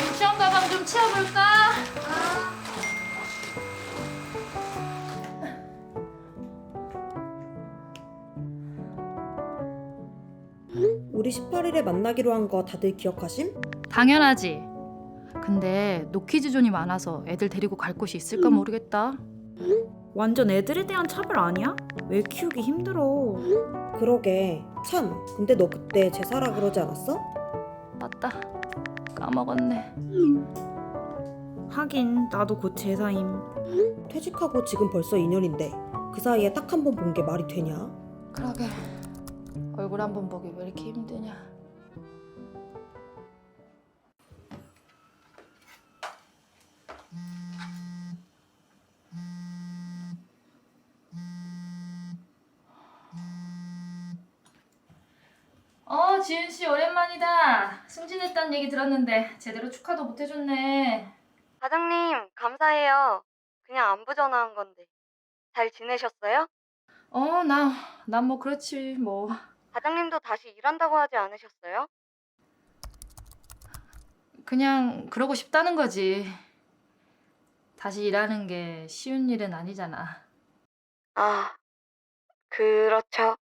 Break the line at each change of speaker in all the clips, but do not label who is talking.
유치원 가방 좀 치워볼까?
우리 18일에 만나기로 한 거 다들 기억하심?
당연하지. 근데 노키즈존이 많아서 애들 데리고 갈 곳이 있을까 모르겠다.
완전 애들에 대한 차별 아니야? 왜 키우기 힘들어?
그러게. 참, 근데 너 그때 제사라 그러지 않았어?
맞다. 까먹었네.
하긴 나도 곧 제사임.
퇴직하고 지금 벌써 2년인데 그 사이에 딱 한 번 본 게 말이 되냐?
그러게. 얼굴 한 번 보기 왜 이렇게 힘드냐. 지윤 씨 오랜만이다. 승진했다는 얘기 들었는데 제대로 축하도 못 해줬네.
과장님, 감사해요. 그냥 안부 전화한 건데. 잘 지내셨어요?
어, 나, 난 뭐 그렇지 뭐.
과장님도 다시 일한다고 하지 않으셨어요?
그냥 그러고 싶다는 거지. 다시 일하는 게 쉬운 일은 아니잖아.
아, 그렇죠.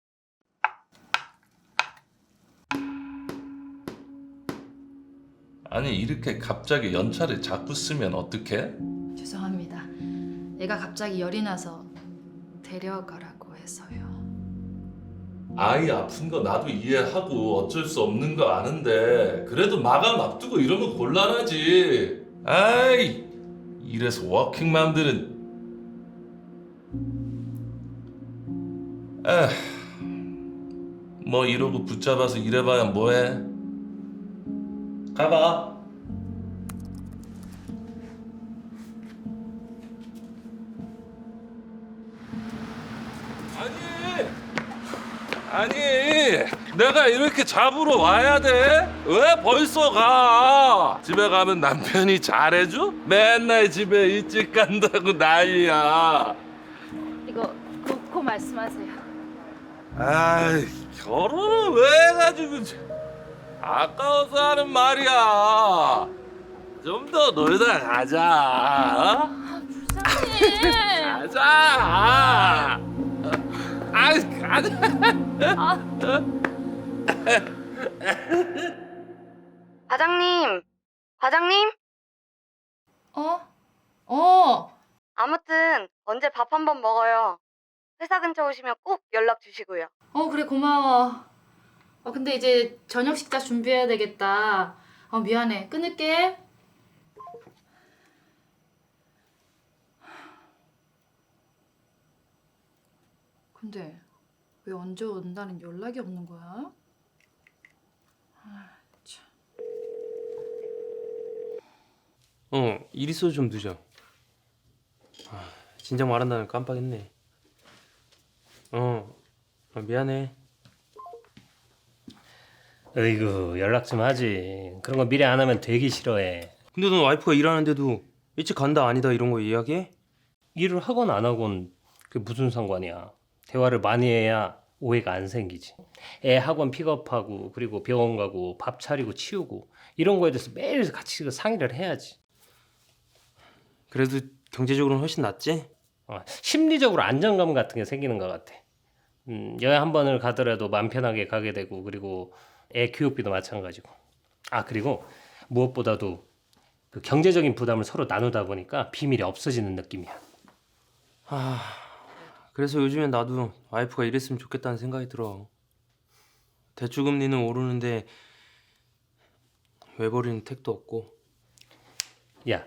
아니 이렇게 갑자기 연차를 자꾸 쓰면 어떡해?
죄송합니다. 애가 갑자기 열이 나서 데려가라고 해서요.
아이 아픈 거 나도 이해하고 어쩔 수 없는 거 아는데 그래도 마감 앞두고 이러면 곤란하지 아이 이래서 워킹맘들은 에휴 뭐 이러고 붙잡아서 일해봐야 뭐해 가봐 아니 아니 내가 이렇게 잡으러 와야 돼? 왜 벌써 가? 집에 가면 남편이 잘해줘? 맨날 집에 일찍 간다고 난리야
이거 놓고 말씀하세요.
아이 결혼을 왜 해가지고 아까워서 하는 말이야 좀 더 놀다 가자 어?
부장님.
가자 아이 가자
과장님, 과장님?
어? 어.
아무튼 언제 밥 한번 먹어요. 회사 근처 오시면 꼭 연락 주시고요.
어 그래 고마워. 어 근데 이제 저녁 식사 준비해야 되겠다. 어 미안해. 끊을게. 근데 왜 언제 온다는 연락이 없는 거야? 아, 참.
어, 일 있어서 좀 늦어. 아, 진작 말한다면 깜빡했네. 어, 아, 미안해.
어이구 연락 좀 하지. 그런 거 미리 안 하면 되게 싫어해.
근데 넌 와이프가 일하는데도 일찍 간다 아니다 이런 거 이야기해?
일을 하건 안 하건 그게 무슨 상관이야? 대화를 많이 해야 오해가 안 생기지. 애 학원 픽업하고 그리고 병원 가고 밥 차리고 치우고 이런 거에 대해서 매일 같이 그 상의를 해야지.
그래도 경제적으로는 훨씬 낫지?
어, 심리적으로 안정감 같은 게 생기는 것 같아. 음, 여행 한 번을 가더라도 마음 편하게 가게 되고 그리고 애 교육비도 마찬가지고 아 그리고 무엇보다도 그 경제적인 부담을 서로 나누다 보니까 비밀이 없어지는 느낌이야
아, 그래서 요즘엔 나도 와이프가 이랬으면 좋겠다는 생각이 들어. 대출금리는 오르는데 외벌이는 택도 없고.
야,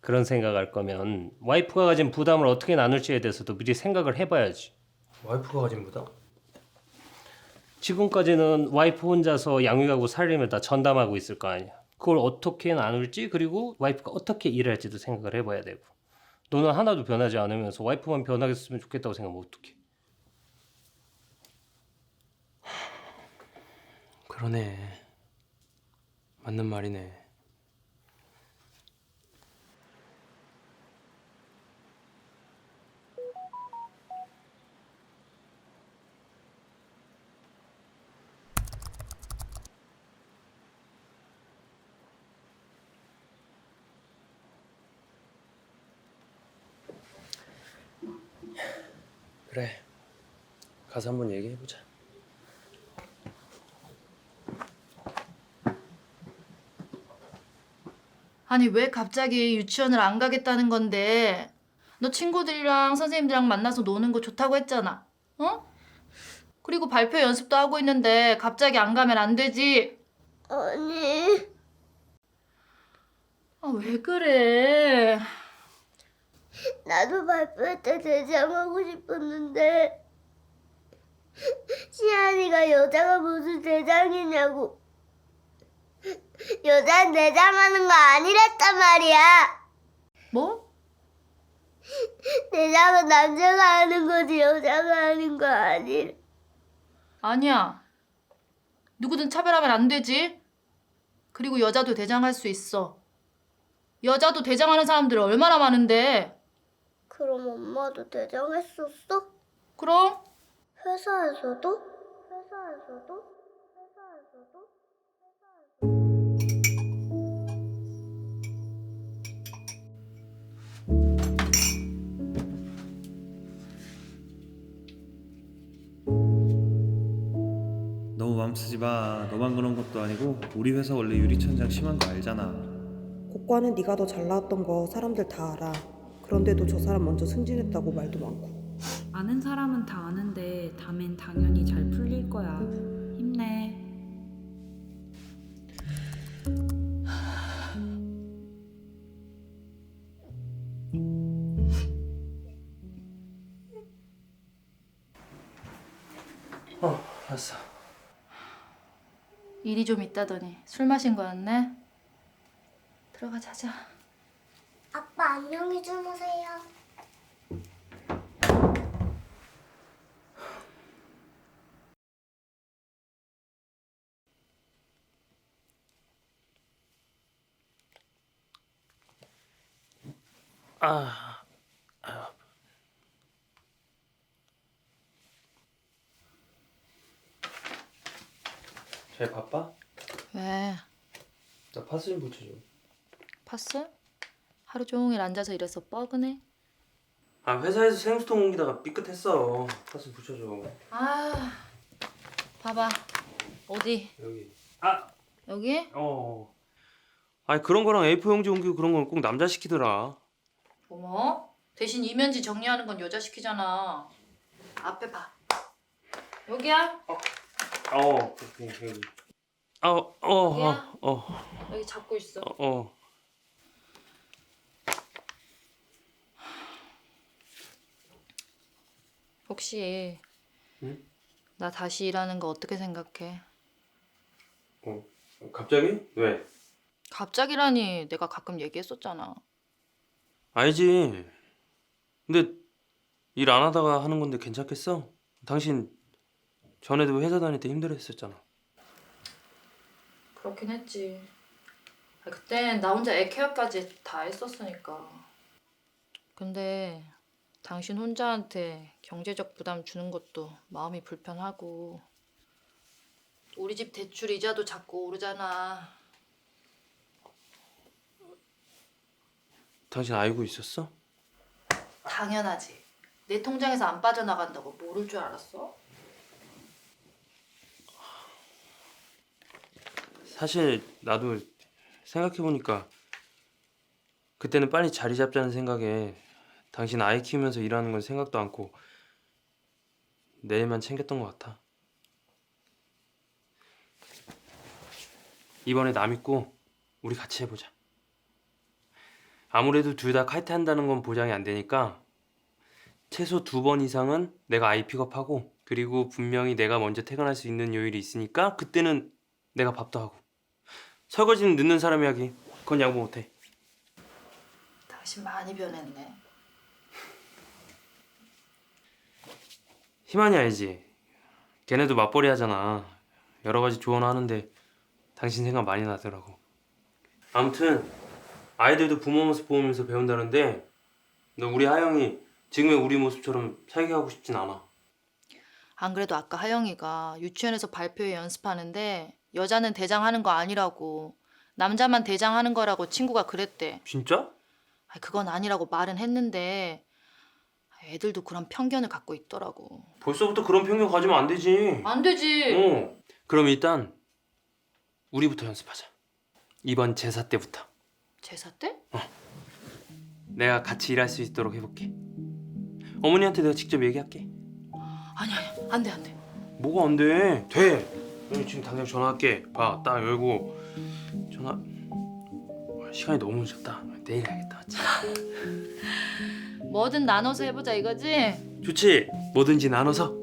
그런 생각할 거면 와이프가 가진 부담을 어떻게 나눌지에 대해서도 미리 생각을 해봐야지.
와이프가 가진 부담?
지금까지는 와이프 혼자서 양육하고 살림을 다 전담하고 있을 거 아니야. 그걸 어떻게 나눌지 그리고 와이프가 어떻게 일할지도 생각을 해봐야 되고. 너는 하나도 변하지 않으면서 와이프만 변하겠으면 좋겠다고 생각하면 어떡해.
그러네. 맞는 말이네. 그래. 가서 한번 얘기해 보자.
아니 왜 갑자기 유치원을 안 가겠다는 건데? 너 친구들이랑 선생님들이랑 만나서 노는 거 좋다고 했잖아. 어? 그리고 발표 연습도 하고 있는데 갑자기 안 가면 안 되지.
아니,
아, 왜 그래?
나도 발표할 때 대장하고 싶었는데 시안이가 여자가 무슨 대장이냐고 여자는 대장하는 거 아니랬단 말이야
뭐?
대장은 남자가 하는 거지 여자가 하는 거 아니
아니야. 누구든 차별하면 안 되지. 그리고 여자도 대장할 수 있어. 여자도 대장하는 사람들 얼마나 많은데.
그럼 엄마도 대장했었어?
그럼
회사에서도? 회사에서도? 회사에서도?
너무 맘 쓰지 마. 너만 그런 것도 아니고 우리 회사 원래 유리천장 심한 거 알잖아.
고과는 네가 더 잘 나왔던 거 사람들 다 알아. 그런데도 저 사람 먼저 승진했다고 말도 많고.
아는 사람은 다 아는데 다음엔 당연히 잘 풀릴 거야. 힘내.
어, 알았어.
일이 좀 있다더니 술 마신 거였네. 들어가 자자.
안녕히 주무세요
아, 잘 바빠?
왜?
나 파스 좀 붙여줘.
파스? 하루 종일 앉아서 일해서 뻐근해?
아 회사에서 생수통 옮기다가 삐끗했어. 파스 붙여줘.
아, 봐봐. 어디?
여기. 아,
여기?
어. 아니 그런 거랑 A4 용지 옮기고 그런 건 꼭 남자 시키더라.
어머? 대신 이면지 정리하는 건 여자 시키잖아. 앞에 봐. 여기야?
어, 여기 여기. 아, 어, 어,
여기야?
어, 어,
여기 잡고 있어.
어, 어.
혹시
응?
나 다시 일하는 거 어떻게 생각해?
어. 갑자기? 왜?
갑자기라니 내가 가끔 얘기했었잖아.
알지. 근데 일 안 하다가 하는 건데 괜찮겠어? 당신 전에도 회사 다닐 때 힘들었었잖아.
그렇긴 했지. 아, 그땐 나 혼자 애 케어까지 다 했었으니까. 근데 당신 혼자한테 경제적 부담 주는 것도 마음이 불편하고 우리 집 대출 이자도 자꾸 오르잖아.
당신 알고 있었어?
당연하지. 내 통장에서 안 빠져나간다고 모를 줄 알았어?
사실 나도 생각해 보니까 그때는 빨리 자리 잡자는 생각에 당신 아이 키우면서 일하는 건 생각도 않고 내 일만 챙겼던 것 같아. 이번에 나 믿고 우리 같이 해보자. 아무래도 둘 다 칼퇴 한다는 건 보장이 안 되니까 최소 두 번 이상은 내가 아이 픽업하고 그리고 분명히 내가 먼저 퇴근할 수 있는 요일이 있으니까 그때는 내가 밥도 하고 설거지는 늦는 사람이 하기 그건 양보 못해
당신 많이 변했네.
희만이 알지 걔네도 맞벌이 하잖아 여러 가지 조언하는데 당신 생각 많이 나더라고 아무튼 아이들도 부모 모습 보면서 배운다는데 너 우리 하영이 지금의 우리 모습처럼 살게 하고 싶진 않아
안 그래도 아까 하영이가 유치원에서 발표회 연습하는데 여자는 대장하는 거 아니라고 남자만 대장하는 거라고 친구가 그랬대.
진짜?
아, 그건 아니라고 말은 했는데 아, 애들도 그런 편견을 갖고 있더라고.
벌써부터 그런 편견 가지면 안 되지.
안 되지.
어. 그럼 일단 우리부터 연습하자. 이번 제사 때부터
제사 때?
내가 같이 일할 수 있도록 해볼게. 어머니한테 내가 직접 얘기할게.
아니 아니 안 돼 안 돼.
뭐가 안 돼? 돼. 응, 지금 당장 전화할게. 봐, 딱 열고 전화. 시간이 너무 늦었다. 내일 해야겠다. 맞지?
뭐든 나눠서 해보자 이거지?
좋지. 뭐든지 나눠서.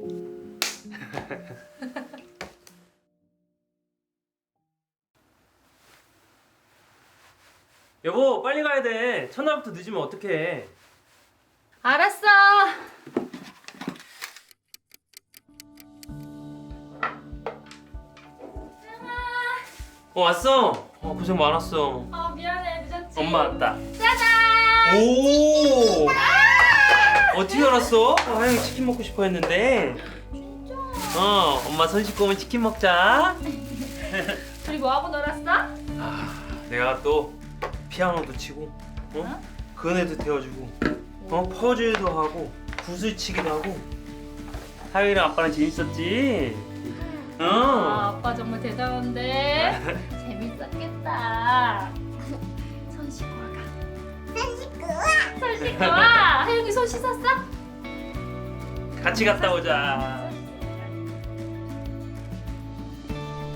여보, 빨리 가야 돼. 첫날부터 늦으면 어떡해?
알았어.
어 왔어. 어 고생 많았어.
아 미안해 늦었지.
엄마 왔다. 오. 어떻게 알았어? 아, 하영이 치킨 먹고 싶어 했는데. 진짜. 어, 엄마 손 씻고 오면 치킨 먹자.
둘이 뭐하고 놀았어?
내가 또 피아노도 치고, 어? 그네도 태워주고, 어 퍼즐도 하고, 구슬치기도 하고. 하영이랑 아빠랑 재밌었지? 어.
아, 아빠 정말 대단한데. 재밌었겠다. 손 씻고 와. 하영이 손 씻었어?
같이 갔다 오자.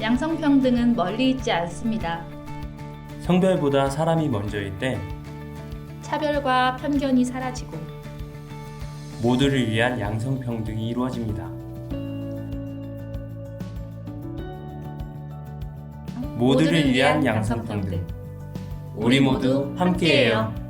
양성평등은 멀리 있지 않습니다.
성별보다 사람이 먼저일 때
차별과 편견이 사라지고
모두를 위한 양성평등이 이루어집니다. 모두를 위한 양성평등. 우리 모두 함께해요.